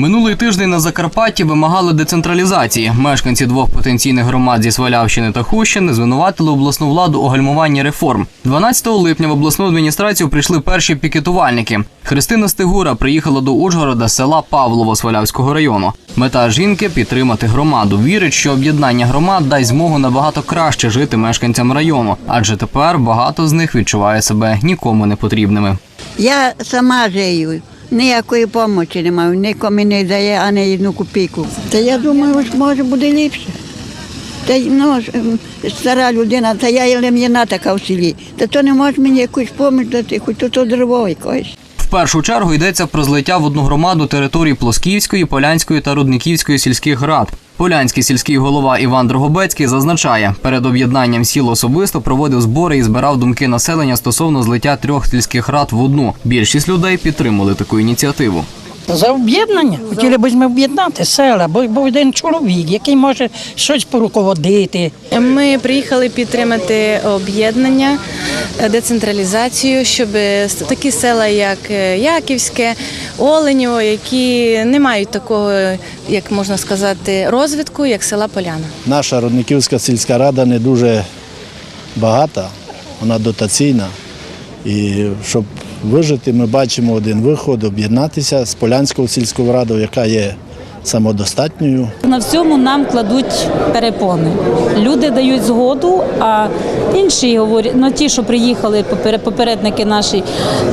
Минулий тиждень на Закарпатті вимагали децентралізації. Мешканці двох потенційних громад зі Свалявщини та Хущини звинуватили обласну владу у гальмуванні реформ. 12 липня в обласну адміністрацію прийшли перші пікетувальники. Христина Стигура приїхала до Ужгорода з села Павлово Свалявського району. Мета жінки підтримати громаду. Вірить, що об'єднання громад дасть змогу набагато краще жити мешканцям району, адже тепер багато з них відчуває себе нікому не потрібними. Я сама живу. Ніякої допомоги не маю, нікому не дає, а не одну копійку. Та я думаю, що може буде ліпше. Та ну, стара людина, та я лем'яна така в селі. Та то не може мені якусь допомогу дати, хоч то, то дрова якось. Першу чергу йдеться про злиття в одну громаду територій Плосківської, Полянської та Рудниківської сільських рад. Полянський сільський голова Іван Дрогобецький зазначає, перед об'єднанням сіл особисто проводив збори і збирав думки населення стосовно злиття трьох сільських рад в одну. Більшість людей підтримали таку ініціативу. За об'єднання. Хотіли б ми об'єднати села, бо, бо один чоловік, який може щось поруководити. Ми приїхали підтримати об'єднання, е, децентралізацію, щоб такі села, як е, Яківське, Оленєво, які не мають такого, як можна сказати, розвитку, як села Поляна. Наша Родниківська сільська рада не дуже багата, вона дотаційна. І щоб вижити, ми бачимо один виход, об'єднатися з Полянською сільською радою, яка є самодостатньою. На всьому нам кладуть перепони. Люди дають згоду, а інші говорять, ну ті, що приїхали, попередники наші,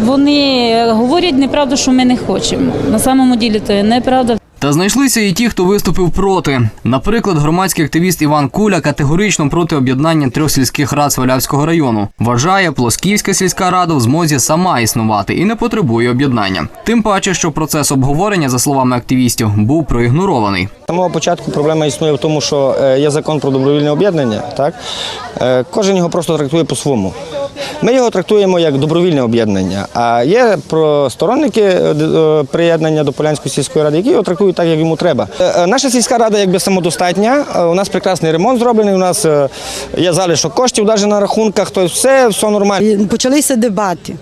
вони говорять неправду, що ми не хочемо. На самому ділі то є неправда. Та знайшлися і ті, хто виступив проти. Наприклад, громадський активіст Іван Куля категорично проти об'єднання трьох сільських рад Свалявського району. Вважає, Плосківська сільська рада в змозі сама існувати і не потребує об'єднання. Тим паче, що процес обговорення, за словами активістів, був проігнорований. З самого початку проблема існує в тому, що е, є закон про добровільне об'єднання. Так? Е, Кожен його просто трактує по-своєму. Ми його трактуємо як добровільне об'єднання. А є про сторонники е, приєднання до Полянської сільської ради, які його трактують так, як йому треба. Е, е, Наша сільська рада якби самодостатня. е, У нас прекрасний ремонт зроблений. У нас є залишок коштів навіть на рахунках. Тобто все, все нормально. Почалися дебати.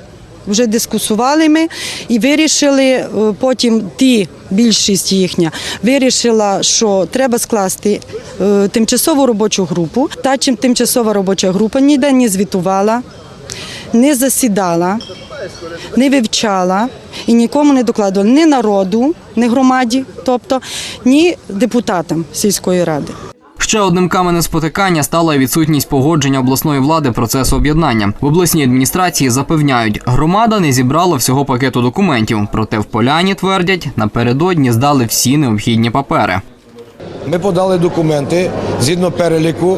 Вже дискусували ми і вирішили потім ті, більшість їхня, вирішила, що треба скласти е, тимчасову робочу групу. Та чим тимчасова робоча група ніде не звітувала, не засідала, не вивчала і нікому не докладувала ні народу, ні громаді, тобто ні депутатам сільської ради. Ще одним каменем спотикання стала відсутність погодження обласної влади процесу об'єднання. В обласній адміністрації запевняють, громада не зібрала всього пакету документів. Проте в поляні твердять, напередодні здали всі необхідні папери. Ми подали документи згідно переліку.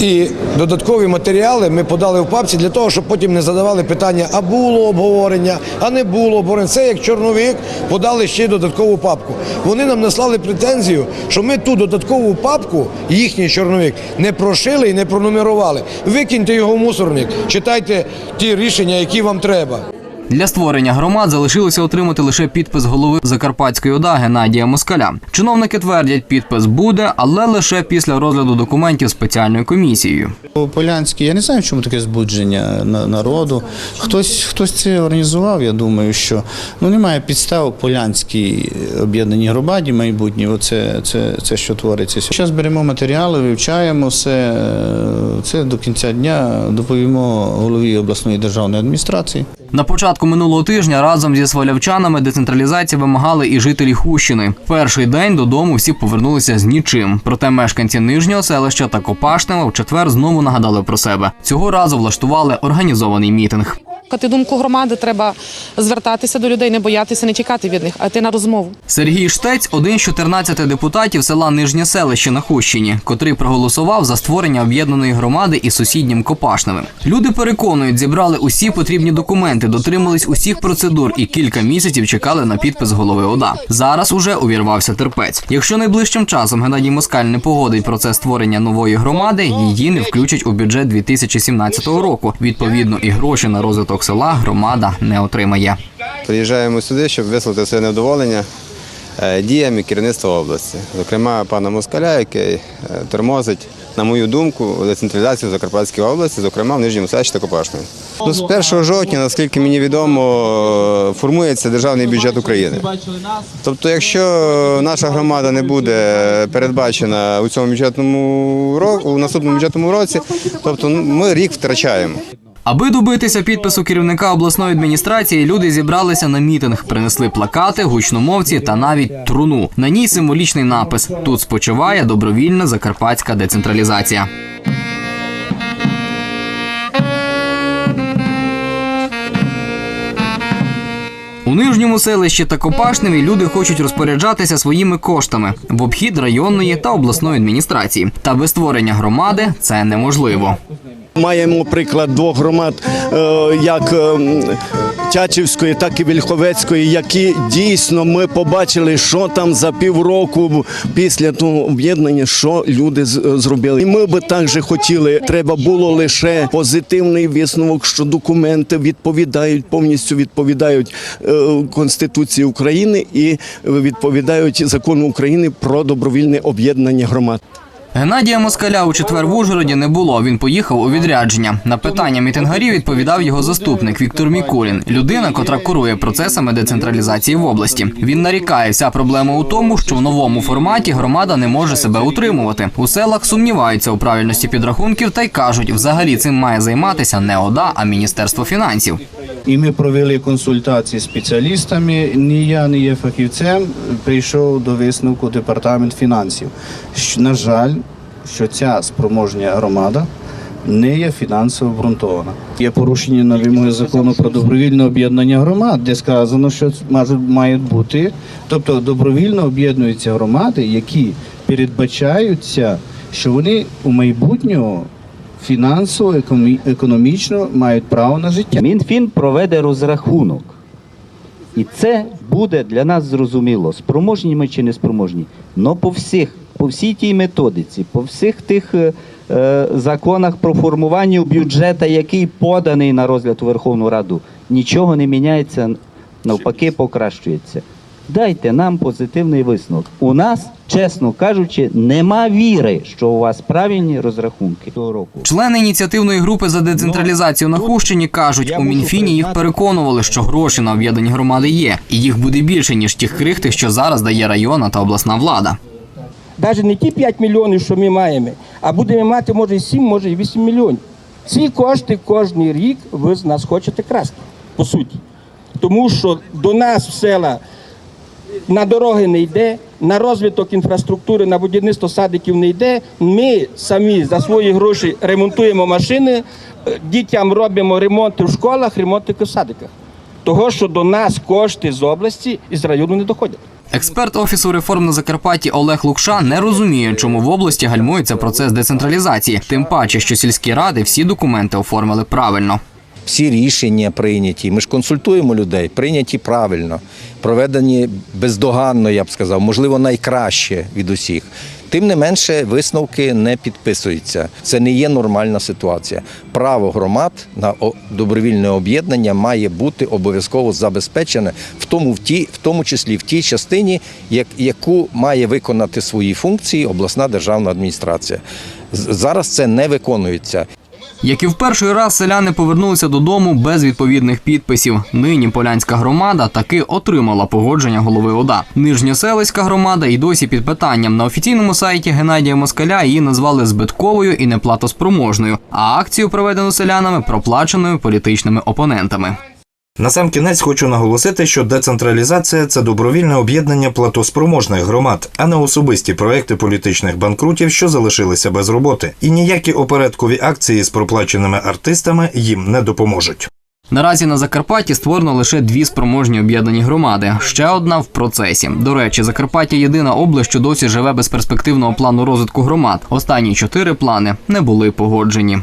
І додаткові матеріали ми подали в папці для того, щоб потім не задавали питання, а було обговорення, а не було обговорення. Це як чорновик подали ще додаткову папку. Вони нам наслали претензію, що ми ту додаткову папку, їхній чорновик, не прошили і не пронумерували. Викиньте його в мусорник, читайте ті рішення, які вам треба. Для створення громад залишилося отримати лише підпис голови Закарпатської ОДА Геннадія Москаля. Чиновники твердять, підпис буде, але лише після розгляду документів спеціальною комісією. Полянській, я не знаю, чому таке збудження на- народу. Хтось, хтось це організував, я думаю, що ну, немає підстав Полянській об'єднаній громаді майбутній. Оце це, це, що твориться. Зараз беремо матеріали, вивчаємо все. е, Це до кінця дня доповімо голові обласної державної адміністрації. На початку минулого тижня разом зі свалявчанами децентралізації вимагали і жителі Хущини. Перший день додому всі повернулися з нічим. Проте мешканці нижнього селища та Копашнева в четвер знову нагадали про себе. Цього разу влаштували організований мітинг. Слухати думку громади, треба звертатися до людей, не боятися, не чекати від них, а йти на розмову. Сергій Штець один з 14 депутатів села Нижнє селище на Хущині, котрий проголосував за створення об'єднаної громади із сусіднім Копашневим. Люди переконують, зібрали усі потрібні документи, дотримались усіх процедур і кілька місяців чекали на підпис голови ОДА. Зараз уже увірвався терпець. Якщо найближчим часом Геннадій Москаль не погодить процес створення нової громади, її не включать у бюджет 2017 року. Відповідно, і гроші на розвиток села громада не отримає. Приїжджаємо сюди, щоб висловити своє невдоволення е, діями керівництва області, зокрема пана Москаля, який е, тормозить на мою думку, децентралізацію в Закарпатській області, зокрема в Нижньому селищі та Копашної. Ну, З 1 жовтня, наскільки мені відомо, формується державний бюджет України. Тобто, якщо наша громада не буде передбачена у цьому бюджетному році, у наступному бюджетному році, тобто ну, ми рік втрачаємо. Аби добитися підпису керівника обласної адміністрації, люди зібралися на мітинг, принесли плакати, гучномовці та навіть труну. На ній символічний напис: тут спочиває добровільна закарпатська децентралізація. У нижньому селищі та Копашневі люди хочуть розпоряджатися своїми коштами в обхід районної та обласної адміністрації. Та без створення громади це неможливо. Маємо приклад двох громад, е, як е, Тячівської, так і Вільховецької, які дійсно ми побачили, що там за півроку після того об'єднання, що люди зробили. І ми би також хотіли, треба було лише позитивний висновок, що документи відповідають, повністю відповідають е, Конституції України і відповідають закону України про добровільне об'єднання громад. Геннадія Москаля у четвер в Ужгороді не було. Він поїхав у відрядження. На питання мітингарів відповідав його заступник Віктор Мікулін, людина, котра курує процесами децентралізації в області. Він нарікає, вся проблема у тому, що в новому форматі громада не може себе утримувати. У селах сумніваються у правильності підрахунків та й кажуть, взагалі цим має займатися не ОДА, а Міністерство фінансів. І ми провели консультації з спеціалістами. Ні я не є фахівцем. Прийшов до висновку департамент фінансів. На жаль, що ця спроможня громада не є фінансово обґрунтована. Є порушення на вимоги закону про добровільне об'єднання громад, де сказано, що мають- бути, тобто добровільно об'єднуються громади, які передбачаються, що вони у майбутнього фінансово, економі- економічно мають право на життя. Мінфін проведе розрахунок. І це буде для нас зрозуміло, спроможні ми чи не спроможні. Но по всіх, по всій тій методиці, по всіх тих е, е, законах про формування бюджету, який поданий на розгляд у Верховну Раду, нічого не міняється, навпаки, покращується. Дайте нам позитивний висновок. У нас, чесно кажучи, нема віри, що у вас правильні розрахунки того року. Члени ініціативної групи за децентралізацію на Хущині кажуть, у Мінфіні їх переконували, що гроші на об'єднані громади є, і їх буде більше ніж тих крихтих, що зараз дає районна та обласна влада. Навіть не ті 5 мільйонів, що ми маємо, а будемо мати може 7, може і 8 мільйонів. Ці кошти кожен рік ви з нас хочете красти, по суті. Тому що до нас в села на дороги не йде, на розвиток інфраструктури, на будівництво садиків не йде. Ми самі за свої гроші ремонтуємо машини, дітям робимо ремонти в школах, ремонти в садиках. Того, що до нас кошти з області і з району не доходять. Експерт офісу реформ на Закарпатті Олег Лукша не розуміє, чому в області гальмується процес децентралізації, тим паче, що сільські ради всі документи оформили правильно. всі рішення прийняті. Ми ж консультуємо людей, прийняті правильно, проведені бездоганно, я б сказав, можливо, найкраще від усіх. Тим не менше, висновки не підписуються. Це не є нормальна ситуація. Право громад на добровільне об'єднання має бути обов'язково забезпечене, в тому, в ті, в тому числі в тій частині, як, яку має виконати свої функції обласна державна адміністрація. Зараз це не виконується. Як і в перший раз селяни повернулися додому без відповідних підписів. Нині полянська громада таки отримала погодження голови ОДА. Нижньоселицька громада і досі під питанням на офіційному сайті Геннадія Москаля її назвали збитковою і неплатоспроможною, а акцію проведену селянами проплаченою політичними опонентами. Насамкінець хочу наголосити, що децентралізація це добровільне об'єднання платоспроможних громад, а не особисті проекти політичних банкрутів, що залишилися без роботи. І ніякі опередкові акції з проплаченими артистами їм не допоможуть. Наразі на Закарпатті створено лише дві спроможні об'єднані громади. Ще одна в процесі. До речі, Закарпаття єдина область, що досі живе без перспективного плану розвитку громад. Останні чотири плани не були погоджені.